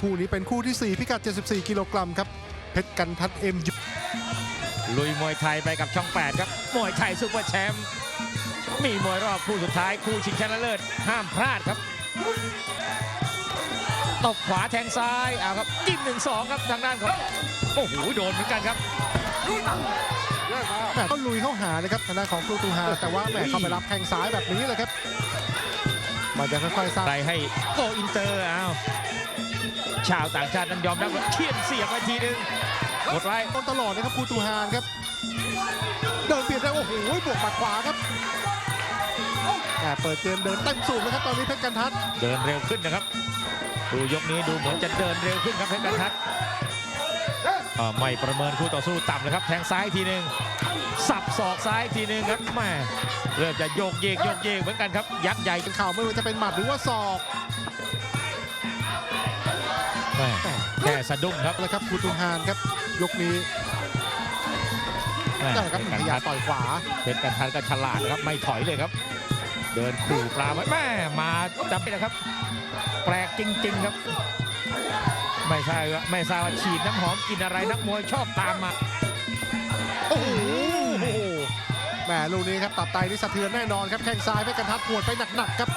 คู่นี้เป็นคู่ที่ 4 พิกัด 74 กิโลกรัมครับ เพชรกันทัดเอ็มยูลุยมวยไทยไปกับช่อง 8 ครับ มวยไทยซุปเปอร์แชมป์มีมวยรอบคู่สุดท้ายคู่ชิงชนะเลิศห้ามพลาดครับตบขวาแทงซ้ายเอาครับจิ้มหนึ่งสองครับทางด้านของโอ้โหโดนเหมือนกันครับแหม่ก็ลุยเข้าหานะครับทางด้านของครูตูฮาแต่ว่าแหมเข้าไปรับแทงซ้ายแบบนี้เลยครับมันจะค่อยๆสร้างไปให้โกอินเตอร์เอา ชาวต่างชาตินั้นยอมรับว่าเขียนเสียบไปทีนึงหมดไว้ต้นตลอดนะครับครูตูฮานครับ เดินเบียดได้โอ้โหบวกหมัดขวาครับแหม่เปิดเกมเดินเต็มสูบนะครับตอนนี้เพชรกันทัดเดินเร็วขึ้นนะครับ ดูยกนี้ดูเหมือนจะเดินเร็วขึ้นครับเพชรกันทัดเอ่อไม่ประเมินคู่ต่อสู้ต่ำเลยครับแทงซ้ายทีหนึ่งสับศอกซ้ายทีหนึ่งครับแม่เริ่มจะโยกเยกโยกเยกเหมือนกันครับยักษ์ใหญ่เป็นเข่าไม่ว่าจะเป็นหมัดหรือว่าศอก สะดุ้งครับแล้วครับครูตูฮานครับยกนี้แม่ได้ครับเพชพรยากัยามนทัดต่อยขวาเพชรกันทัดก็ฉลาดนะครับไม่ถอยเลยครับ เดินขู่ปลาไว้แม่มาจับไปนะครับ แปลกจริง ๆครับ ไม่ใช่ว่าไม่ทราบว่าฉีดน้ำหอมกินอะไรนักมวยชอบตามมาโอ้โหแหมลูกนี้ครับตับไตนี่สะเทือนแน่นอนครับแข้งซ้ายเพชรกันทัดปวดไปหนักๆครับ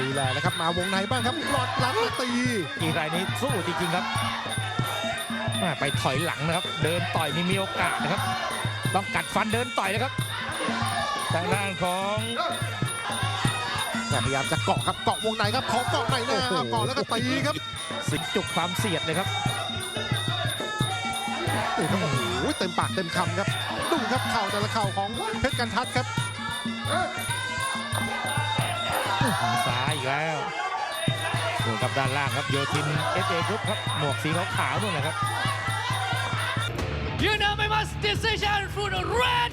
นี่แหละนะครับมาวงในบ้างครับหลอดหลังมาตีอีกรายนี้สู้จริงๆครับแม่ไปถอยหลังนะครับ เดินต่อยนี่มีโอกาสนะครับ ต้องกัดฟันเดินต่อยนะครับทางด้านของแต่พยายามจะเกาะครับเกาะวงในครับขอเกาะในแน่เอาเกาะแล้วก็ตีครับสิงจุกความเสียดเลยครับนี่ครับโอ้โหเต็มปากเต็มคำครับดูครับเข่าแต่ละเข่าของเพชรกันทัดครับซ้ายอีก แล้วดูครับด้านล่างครับโยทินเอสเอกรุ๊ปครับหมวกสีขาวๆนู่นแหละครับ Unanimous decision for the red